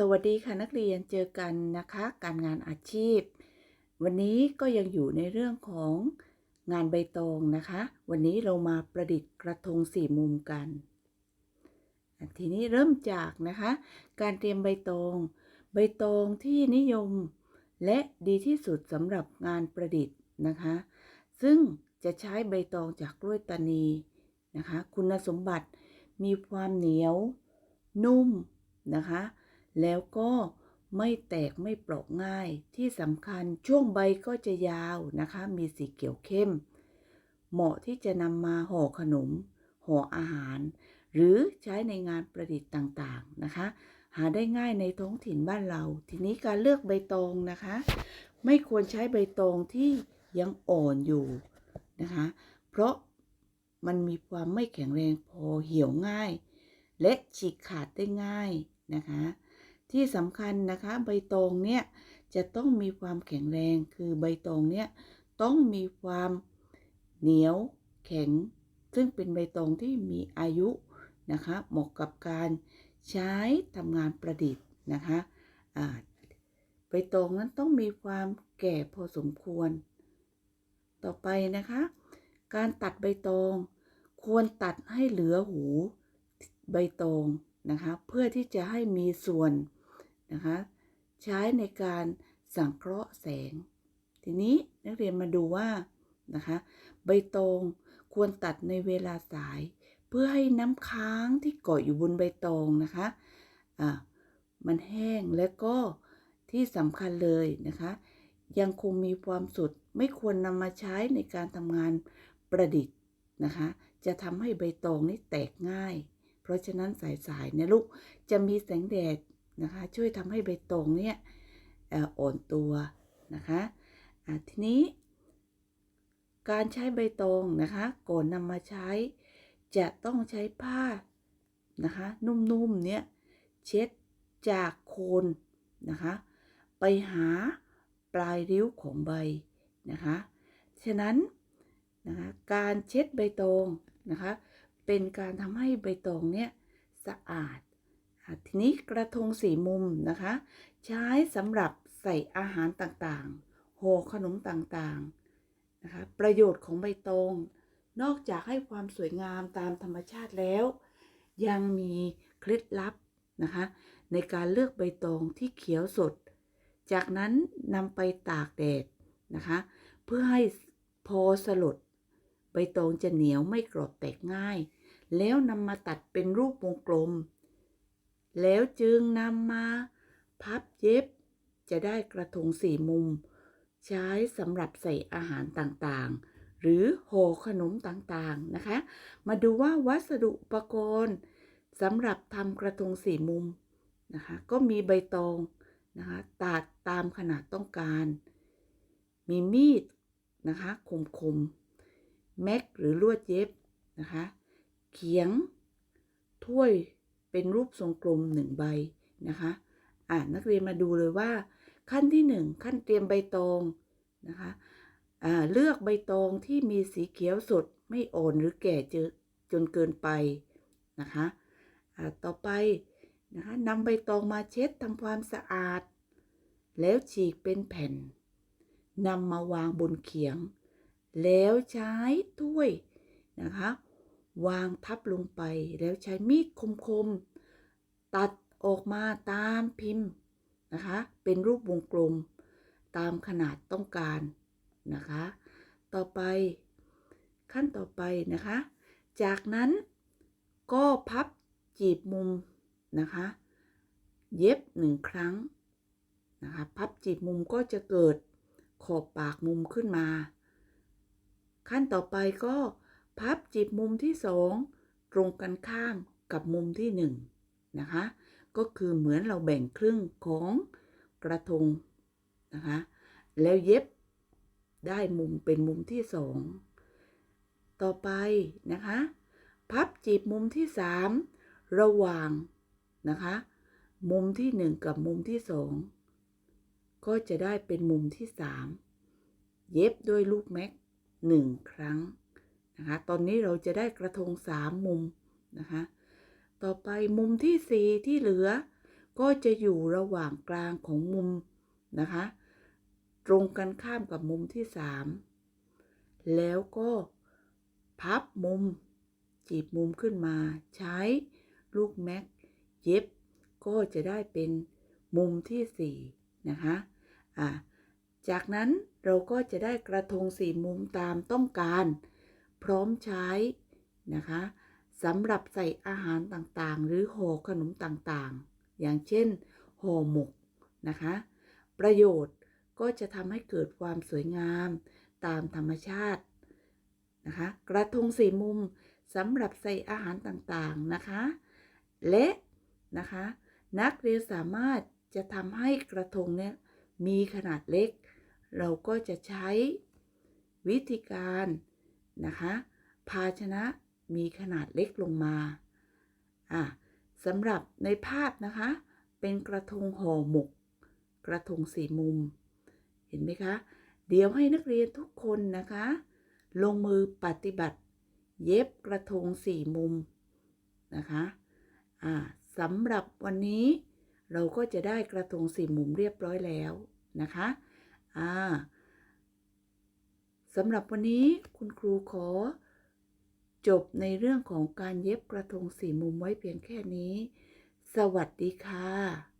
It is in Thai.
สวัสดีค่ะนักเรียนเจอกันนะคะ การงานอาชีพ วันนี้ก็ยังอยู่ในเรื่องของงานใบตองนะคะ วันนี้เรามาประดิษฐ์กระทงสี่มุมกัน ทีนี้เริ่มจากนะคะ การเตรียมใบตอง ใบตองที่นิยมและดีที่สุดสำหรับงานประดิษฐ์นะคะ ซึ่งจะใช้ใบตองจากกล้วยตานีนะคะ คุณสมบัติมีความเหนียว นุ่มนะคะ แล้วก็ไม่แตกไม่เปราะง่าย ที่สำคัญช่วงใบก็จะยาวนะคะ มีสีเขียวเข้ม เหมาะที่จะนำมาห่อขนม ห่ออาหาร หรือใช้ในงานประดิษฐ์ต่างๆนะคะ หาได้ง่ายในท้องถิ่นบ้านเรา ทีนี้การเลือกใบตองนะคะ ไม่ควรใช้ใบตองที่ยังอ่อนอยู่นะคะ เพราะมันมีความไม่แข็งแรงพอเหี่ยวง่าย และฉีกขาดได้ง่ายนะคะ ที่สำคัญนะคะใบตองเนี่ยจะต้องมีความแข็งแรงคือใบตองเนี่ยต้องมีความเหนียวแข็ง ซึ่งเป็นใบตองที่มีอายุนะคะเหมาะกับการใช้ทำงานประดิษฐ์นะคะใบตองนั้นต้องมีความแก่พอสมควร ต่อไปนะคะ การตัดใบตอง ควรตัดให้เหลือหูใบตองนะคะ เพื่อที่จะให้มีส่วน นะคะใช้ในการสังเคราะห์แสง ทีนี้นักเรียนมาดูว่านะคะใบตองควรตัดในเวลาสาย เพื่อให้น้ำค้างที่เกาะอยู่บนใบตองนะคะอ่ามันแห้งและก็ที่สำคัญเลยนะคะ ยังคงมีความสดไม่ควรนำมาใช้ในการทำงานประดิษฐ์นะคะ จะทำให้ใบตองนี่แตกง่าย เพราะฉะนั้นสายๆเนี่ยลูกจะมีแสงแดด นะคะ ช่วยทำให้ใบตองเนี่ยอ่อนตัวนะคะะทีนี้การใช้ใบตองนะคะก่อนนำมาใช้ จะต้องใช้ผ้านะคะนุ่มๆเนี่ยเช็ดจากโคนนะคะไปหาปลายริ้วของใบนะคะฉะนั้นนะคะการเช็ดใบตองนะคะเป็นการทำให้ใบตองเนี่ยสะอาด อะทีนี้กระทงสีมุมนะคะ ใช้สำหรับใส่อาหารต่างๆห่อขนมต่างๆนะคะประโยชน์ของใบตอง นอกจากให้ความสวยงามตามธรรมชาติแล้ว ยังมีเคล็ดลับนะคะในการเลือกใบตองที่เขียวสด จากนั้นนำไปตากแดดนะคะ เพื่อให้พอสลด ใบตองจะเหนียวไม่กรอบแตกง่าย แล้วนำมาตัดเป็นรูปวงกลม แล้วจึงนำมาพับเย็บ จะได้กระทงสี่มุม ใช้สำหรับใส่อาหารต่างๆ หรือห่อขนมต่างๆนะคะ มาดูว่าวัสดุอุปกรณ์สำหรับทำกระทงสี่มุมนะคะ ก็มีใบตองนะคะตัดตามขนาดต้องการ มีมีดนะคะคมๆแม็กหรือลวดเย็บนะคะ เขียง ถ้วย เป็นรูปทรงกลมหนึ่งใบนะคะอ่านักเรียนมาดูเลยว่า ขั้นที่หนึ่งขั้นเตรียมใบตองนะคะอ่าเลือกใบตองที่มีสีเขียวสดไม่อ่อนหรือแก่เจอจนเกินไปนะคะอ่าต่อไปนะคะนำใบตองมาเช็ดทำความสะอาด แล้วฉีกเป็นแผ่นนำมาวางบนเขียง แล้วใช้ถ้วยนะคะ วางทับลงไปแล้วใช้มีดคมๆ ตัดออกมาตามพิมพ์นะคะ เป็นรูปวงกลม ตามขนาดต้องการนะคะ ต่อไปขั้นต่อไปนะคะ จากนั้นก็พับจีบมุมนะคะ เย็บหนึ่งครั้งนะคะพับจีบมุมก็จะเกิดขอบปากมุมขึ้นมา ขั้นต่อไปก็ พับจีบมุมที่สองตรงกันข้ามกับมุมที่หนึ่งนะคะ ก็คือเหมือนเราแบ่งครึ่งของกระทงนะคะ แล้วเย็บได้มุมเป็นมุมที่สองต่อไปนะคะ พับจีบมุมที่สามระหว่างนะคะ มุมที่หนึ่งกับมุมที่สองก็จะได้เป็นมุมที่สามเย็บด้วยลูกแม็กหนึ่งครั้ง นะคะ ตอนนี้เราจะได้กระทงสามมุมนะคะ ต่อไปมุมที่สี่ที่เหลือ ก็จะอยู่ระหว่างกลางของมุมนะคะ ตรงกันข้ามกับมุมที่สามแล้วก็พับมุมจีบมุมขึ้นมา ใช้ลูกแม็กเย็บ ก็จะได้เป็นมุมที่สี่นะคะอะจากนั้นเราก็จะได้กระทงสี่มุมตามต้องการ พร้อมใช้นะคะสำหรับใส่อาหารต่างๆ หรือห่อขนมต่างๆ อย่างเช่นห่อหมกนะคะ ประโยชน์ก็จะทำให้เกิดความสวยงามตามธรรมชาตินะคะกระทงสี่มุมสำหรับใส่อาหารต่างๆนะคะ และนะคะนักเรียนสามารถจะทำให้กระทงเนี่ยมีขนาดเล็ก เราก็จะใช้วิธีการ นะคะ ภาชนะมีขนาดเล็กลงมาอะสำหรับในภาพนะคะ เป็นกระทงห่อหมก กระทงสี่มุม เห็นไหมคะ เดี๋ยวให้นักเรียนทุกคนนะคะ ลงมือปฏิบัติ เย็บกระทงสี่มุมนะคะอ่าสำหรับวันนี้เราก็จะได้กระทงสี่มุมเรียบร้อยแล้วนะคะอ่า สำหรับวันนี้คุณครูขอ จบในเรื่องของการเย็บกระทงสี่มุมไว้เพียงแค่นี้ สวัสดีค่ะ